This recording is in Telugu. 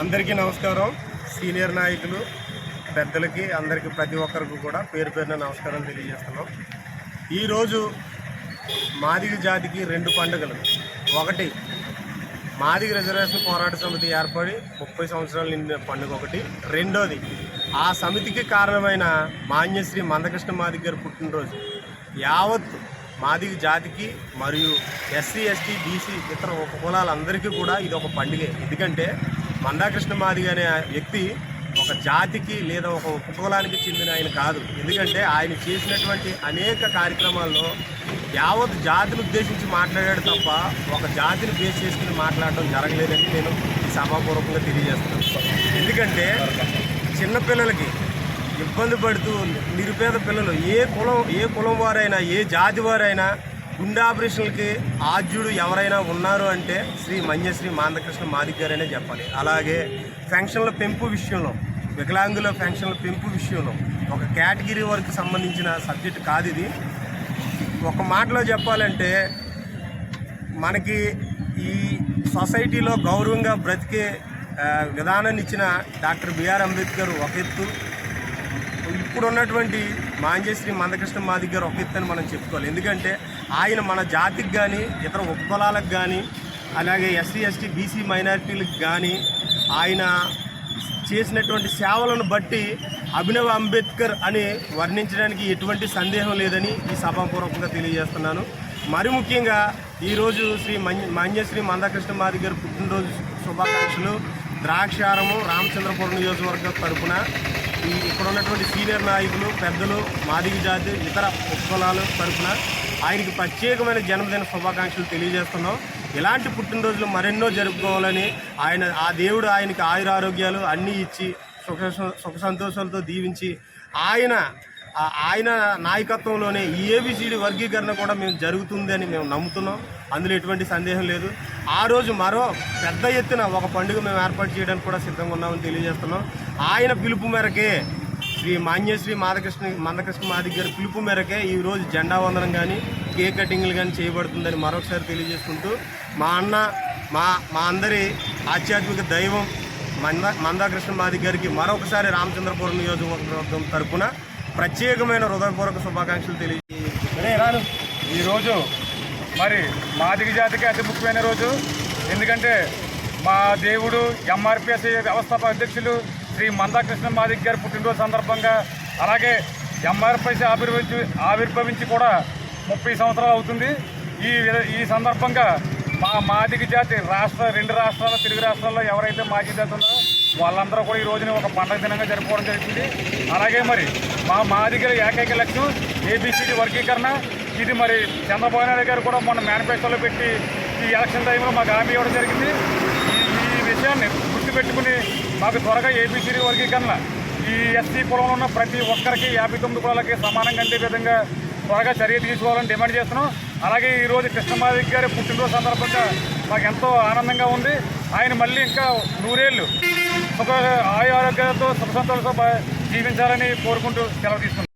అందరికీ నమస్కారం. సీనియర్ నాయకులు పెద్దలకి అందరికీ ప్రతి ఒక్కరికి కూడా పేరు పేరున నమస్కారం తెలియజేస్తున్నాం. ఈరోజు మాదిగ జాతికి రెండు పండుగలు. ఒకటి మాదిగ రిజర్వేషన్ పోరాట సమితి ఏర్పడి ముప్పై సంవత్సరాలు నిండిన పండుగ ఒకటి. రెండోది ఆ సమితికి కారణమైన మాన్యశ్రీ మందకృష్ణ మాదిగ గారి పుట్టినరోజు. యావత్ మాదిగ జాతికి మరియు ఎస్సీ ఎస్టీ బీసీ ఇతర ఉప కులాలందరికీ కూడా ఇది ఒక పండుగే. ఎందుకంటే మందాకృష్ణ మాదిగ అనే వ్యక్తి ఒక జాతికి లేదా ఒక ఉపకులానికి చెందిన ఆయన కాదు. ఎందుకంటే ఆయన చేసినటువంటి అనేక కార్యక్రమాల్లో యావత్ జాతిని ఉద్దేశించి మాట్లాడాడు తప్ప ఒక జాతిని బేస్ చేసుకుని మాట్లాడడం జరగలేదని నేను ఈ సభాపూర్వకంగా తెలియజేస్తున్నాను. ఎందుకంటే చిన్నపిల్లలకి ఇబ్బంది పడుతూ నిరుపేద పిల్లలు ఏ కులం ఏ కులం వారైనా ఏ జాతి వారైనా గుండె ఆపరేషన్లకి ఆద్యుడు ఎవరైనా ఉన్నారు అంటే శ్రీ మంజశ్రీ మాందకృష్ణ మాదిక్ గారనే చెప్పాలి. అలాగే పెన్షన్ల పెంపు విషయంలో వికలాంగుల పెన్షన్ల పెంపు విషయంలో ఒక కేటగిరీ వరకు సంబంధించిన సబ్జెక్ట్ కాదు ఇది. ఒక మాటలో చెప్పాలంటే మనకి ఈ సొసైటీలో గౌరవంగా బ్రతికే విధానాన్ని ఇచ్చిన డాక్టర్ బిఆర్ అంబేద్కర్ ఒక ఎత్తు. ఇప్పుడు ఉన్నటువంటి మాంజశ్రీ మందకృష్ణ మాదిక్ గారు ఒక ఎత్తు అని మనం చెప్పుకోవాలి. ఎందుకంటే ఆయన మన జాతికి కానీ ఇతర ఉపకులాలకు కానీ అలాగే ఎస్సీ ఎస్టీ బీసీ మైనారిటీలకు కానీ ఆయన చేసినటువంటి సేవలను బట్టి అభినవ్ అంబేద్కర్ అని వర్ణించడానికి ఎటువంటి సందేహం లేదని ఈ సభాపూర్వకంగా తెలియజేస్తున్నాను. మరి ముఖ్యంగా ఈరోజు శ్రీ మాన్యశ్రీ మందకృష్ణ మాది గారి పుట్టినరోజు శుభాకాంక్షలు. ద్రాక్షారము రామచంద్రపురం నియోజకవర్గం తరపున ఈ ఇక్కడ ఉన్నటువంటి సీనియర్ నాయకులు పెద్దలు మాదిగ జాతి ఇతర ఉపకులాలు తరపున ఆయనకి ప్రత్యేకమైన జన్మదిన శుభాకాంక్షలు తెలియజేస్తున్నాం. ఇలాంటి పుట్టినరోజులు మరెన్నో జరుపుకోవాలని ఆయన ఆ దేవుడు ఆయనకి ఆయురారోగ్యాలు అన్నీ ఇచ్చి సుఖ సుఖ సంతోషాలతో దీవించి ఆయన ఆయన నాయకత్వంలోనే ఈ ఏబిసిడి వర్గీకరణ కూడా మేము జరుగుతుందని మేము నమ్ముతున్నాం. అందులో ఎటువంటి సందేహం లేదు. ఆ రోజు మరో పెద్ద ఎత్తున ఒక పండుగ మేము ఏర్పాటు చేయడానికి కూడా సిద్ధంగా ఉన్నామని తెలియజేస్తున్నాం. ఆయన పిలుపు మేరకే శ్రీ మాన్యశ్రీ మాధకృష్ణ మందకృష్ణ మాదిక్ గారి పిలుపు మేరకే ఈ రోజు జెండా వందనం కానీ కేక్ కటింగ్లు కానీ చేయబడుతుందని మరొకసారి తెలియజేసుకుంటూ మా అన్న మా మా అందరి ఆధ్యాత్మిక దైవం మంద మందాకృష్ణ మాదిక్ గారికి మరొకసారి రామచంద్రపురం నియోజకవర్గం తరఫున ప్రత్యేకమైన హృదయపూర్వక శుభాకాంక్షలు తెలియ ఈరోజు మరి మాదిక జాతికి అతి ముఖ్యమైన రోజు. ఎందుకంటే మా దేవుడు ఎంఆర్పిఎస్ వ్యవస్థాపక అధ్యక్షులు శ్రీ మందాకృష్ణ మాదిక్ గారి పుట్టినరోజు సందర్భంగా అలాగే ఎంఆర్పైసి ఆవిర్భవించి ఆవిర్భవించి కూడా ముప్పై సంవత్సరాలు అవుతుంది. ఈ ఈ సందర్భంగా మా మాదిగ జాతి రాష్ట్ర రెండు రాష్ట్రాల తెలుగు రాష్ట్రాల్లో ఎవరైతే మాజీ జాతి ఉన్నారో వాళ్ళందరూ కూడా ఈ రోజున ఒక పండగ దినంగా జరుపుకోవడం జరుగుతుంది అలాగే మరి మా మాదిగల ఏకైక లక్ష్యం ఏబిసిడి వర్గీకరణ. ఇది మరి చంద్రబాబు నాయుడు గారు కూడా మొన్న మేనిఫెస్టోలో పెట్టి ఈ ఎలక్షన్ టైంలో మాకు హామీ ఇవ్వడం జరిగింది. ఈ ఈ విషయాన్ని గుర్తుపెట్టుకుని మాకు త్వరగా ఏబిసిడి వర్గీకరణ. ఈ ఎస్సీ కులంలో ఉన్న ప్రతి ఒక్కరికి యాభై తొమ్మిది కులాలకి సమానంగా అందే విధంగా త్వరగా చర్య తీసుకోవాలని డిమాండ్ చేస్తున్నాం. అలాగే ఈరోజు కృష్ణమాదిక్ గారి పుట్టినరోజు సందర్భంగా మాకు ఎంతో ఆనందంగా ఉంది. ఆయన మళ్ళీ ఇంకా నూరేళ్ళు ఒక ఆయు ఆరోగ్యాలతో సుఖ సంతోషంతో జీవించాలని కోరుకుంటూ సెలవు తీసుకున్నాం.